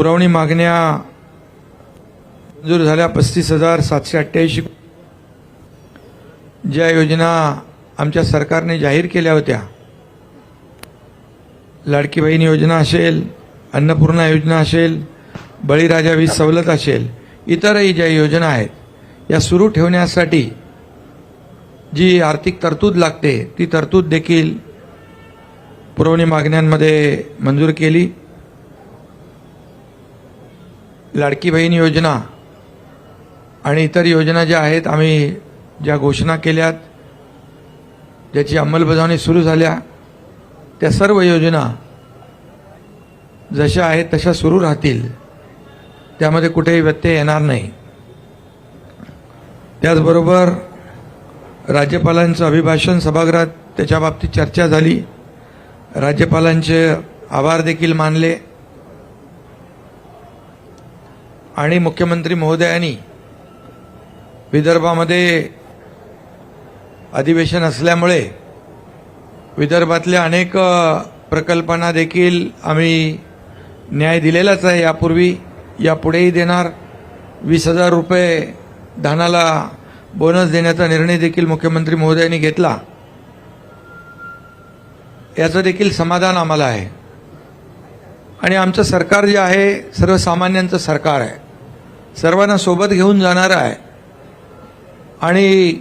पुरवणी मागण्या मंजूर झाल्या. पस्तीस हजार सातशे अठ्ठ्याऐंशी ज्या योजना आमच्या सरकारने जाहीर केल्या होत्या. लाडकी बहीण योजना असेल अन्नपूर्णा योजना असेल बळीराजा वीज सवलत असेल इतरही ज्या योजना आहेत या सुरू ठेवण्यासाठी जी आर्थिक तरतूद लागते ती तरतूद देखील पुरवणी मागण्यांमध्ये मंजूर केली. लाडकी बहीण योजना आणि इतर योजना ज्या आहेत आम्ही ज्या घोषणा केल्यात ज्याची अंमलबजावणी सुरू झाल्या त्या सर्व योजना जशा आहेत तशा सुरू राहतील. त्यामध्ये कुठेही व्यत्यय येणार नाही. त्याचबरोबर राज्यपालांचं अभिभाषण सभागृहात त्याच्या बाबतीत चर्चा झाली. राज्यपालांचे आभार देखील मानले. आणि मुख्यमंत्री महोदयांनी विदर्भामध्ये अधिवेशन असल्यामुळे विदर्भातल्या अनेक प्रकल्पांना देखील आम्ही न्याय दिलेलाच आहे. यापूर्वी यापुढेही देणार. वीस हजार रुपये धानाला बोनस देण्याचा निर्णय देखील मुख्यमंत्री महोदयांनी घेतला. याचं देखील समाधान आम्हाला आहे. आणि आमचं सरकार जे आहे सर्वसामान्यांचं सरकार आहे. सर्वांना सोबत घेऊन जाणार आहे. आणि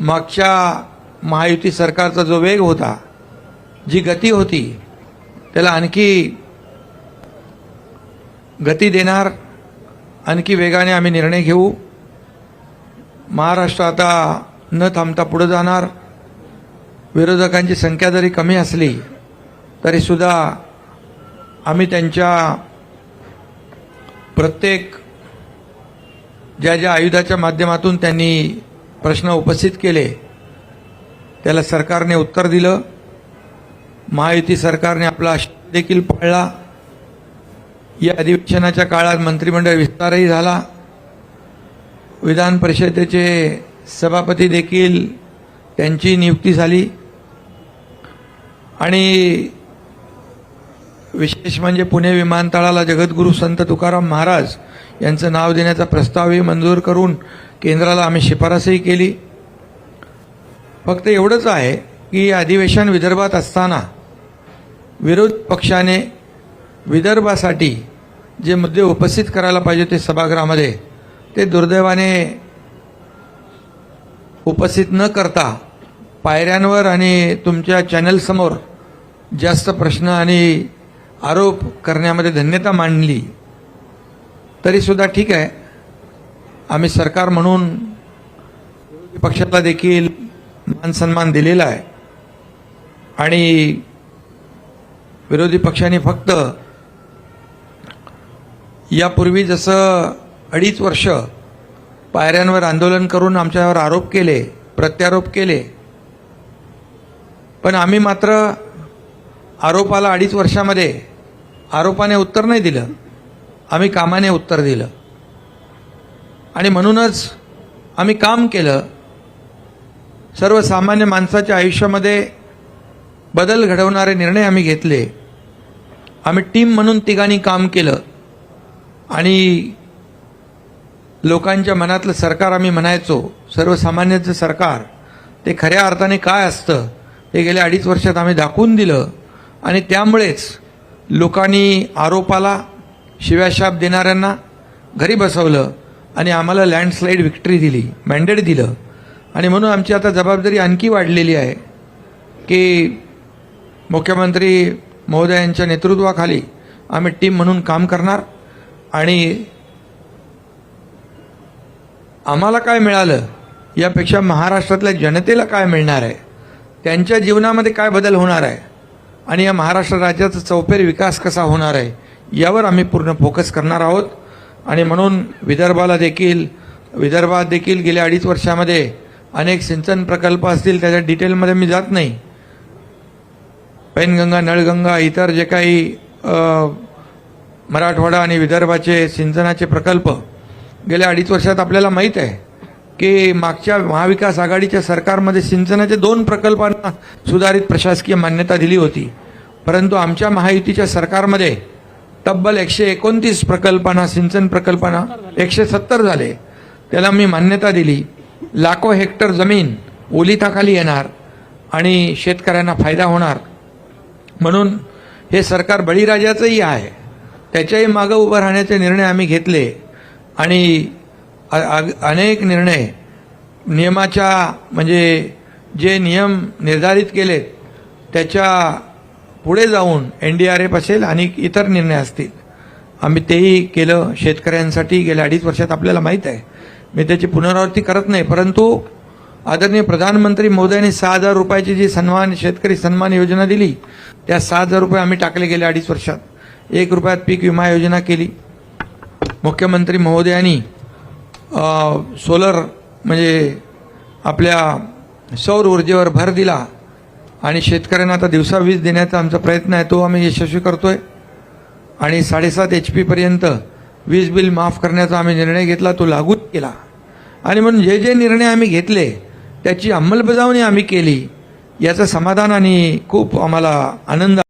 मागच्या महायुती सरकारचा जो वेग होता जी गती होती त्याला आणखी गती देणार आणखी वेगाने आम्ही निर्णय घेऊ. महाराष्ट्र आता न थांबता पुढे जाणार. विरोधकांची संख्या जरी कमी असली तरीसुद्धा आम्ही त्यांच्या प्रत्येक ज्या ज्या आयुधाच्या माध्यमातून त्यांनी प्रश्न उपस्थित केले त्याला सरकारने उत्तर दिलं. महायुती सरकारने आपला देखील पाळला. या अधिवेशनाच्या काळात मंत्रिमंडळ विस्तारही झाला. विधान परिषदेचे सभापती देखील त्यांची नियुक्ती झाली. आणि विशेष म्हणजे पुणे विमानतळाला जगद्गुरू संत तुकाराम महाराज यांचं नाव देण्याचा प्रस्तावही मंजूर करून केंद्राला आम्ही शिफारसही केली. फक्त एवढंच आहे की अधिवेशन विदर्भात असताना विरोध पक्षाने विदर्भासाठी जे मुद्दे उपस्थित करायला पाहिजे ते सभागृहामध्ये ते दुर्दैवाने उपस्थित न करता पायऱ्यांवर आणि तुमच्या चॅनलसमोर जास्त प्रश्न आणि आरोप करण्यामध्ये धन्यता मांडली तरीसुद्धा ठीक आहे. आम्ही सरकार म्हणून पक्षाला देखील मान सन्मान दिलेला आहे. आणि विरोधी पक्षाने फक्त यापूर्वी जसं अडीच वर्ष पायऱ्यांवर आंदोलन करून आमच्यावर आरोप केले प्रत्यारोप केले पण आम्ही मात्र आरोपाला अडीच वर्षामध्ये आरोपाने उत्तर नाही दिलं. आम्ही कामाने उत्तर दिलं. आणि म्हणूनच आम्ही काम केलं. सर्वसामान्य माणसाच्या आयुष्यामध्ये बदल घडवणारे निर्णय आम्ही घेतले. आम्ही टीम म्हणून तिघांनी काम केलं. आणि लोकांच्या मनातलं सरकार आम्ही म्हणायचो सर्वसामान्यांचं सरकार ते खऱ्या अर्थाने काय असतं हे गेल्या अडीच वर्षात आम्ही दाखवून दिलं. आणि त्यामुळेच लोकांनी आरोपाला शिव्याशाप देणाऱ्यांना घरी बसवलं आणि आम्हाला लँडस्लाईड विक्ट्री दिली मॅन्डेट दिलं. आणि म्हणून आमची आता जबाबदारी आणखी वाढलेली आहे की मुख्यमंत्री महोदयांच्या नेतृत्वाखाली आम्ही टीम म्हणून काम करणार आणि आम्हाला काय मिळालं यापेक्षा महाराष्ट्रातल्या जनतेला काय मिळणार आहे? त्यांच्या जीवनामध्ये काय बदल होणार आहे? आणि या महाराष्ट्र राज्याचा चौफेर विकास कसा होणार आहे यावर आम्ही पूर्ण फोकस करणार आहोत. आणि म्हणून विदर्भाला देखील विदर्भात देखील गेल्या अडीच वर्षामध्ये अनेक सिंचन प्रकल्प असतील त्याच्या डिटेलमध्ये मी जात नाही. पैनगंगा नळगंगा इतर जे काही मराठवाडा आणि विदर्भाचे सिंचनाचे प्रकल्प गेल्या अडीच वर्षात आपल्याला माहीत आहे. की मागच्या महाविकास आघाडीच्या सरकारमध्ये सिंचनाचे दोन प्रकल्पांना सुधारित प्रशासकीय मान्यता दिली होती. परंतु आमच्या महायुतीच्या सरकारमध्ये तब्बल एकशे एकोणतीस प्रकल्पांना सिंचन प्रकल्पांना एकशे सत्तर झाले. त्याला मी मान्यता दिली. लाखो हेक्टर जमीन ओलिताखाली येणार आणि शेतकऱ्यांना फायदा होणार. म्हणून हे सरकार बळीराजाचंही आहे. त्याच्याही मागं उभं राहण्याचे निर्णय आम्ही घेतले आणि अनेक निर्णय नियमाच्या म्हणजे जे नियम निर्धारित केलेत त्याच्या पुढे जाऊन एन डी आर एफ असेल आणि इतर निर्णय असतील. आम्ही तेही केलं शेतकऱ्यांसाठी गेल्या अडीच वर्षात आपल्याला माहीत आहे. मी त्याची पुनरावृत्ती करत नाही परंतु आदरणीय प्रधानमंत्री मोदयांनी सहा हजार रुपयाची जी सन्मान शेतकरी सन्मान योजना दिली त्या सहा हजार रुपये आम्ही टाकले गेले अडीच वर्षात. एक रुपयात पीक विमा योजना केली. मुख्यमंत्री महोदयांनी सोलर म्हणजे आपल्या सौर ऊर्जेवर भर दिला आणि शेतकऱ्यांना आता दिवसा वीज देण्याचा आमचा प्रयत्न आहे तो आम्ही यशस्वी करतो आहे आणि साडेसात एच पीपर्यंत वीज बिल माफ करण्याचा आम्ही निर्णय घेतला तो लागूच केला. आणि म्हणून जे जे निर्णय आम्ही घेतले त्याची अंमलबजावणी आम्ही केली याचं समाधान आणि खूप आम्हाला आनंद